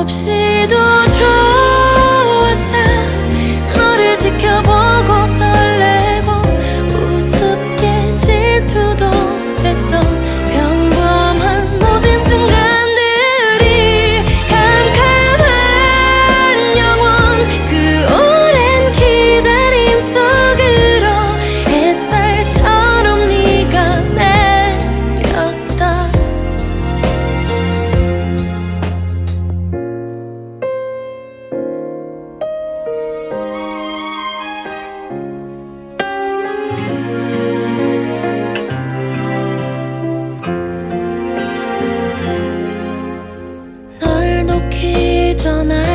없이도 전 알지 뭐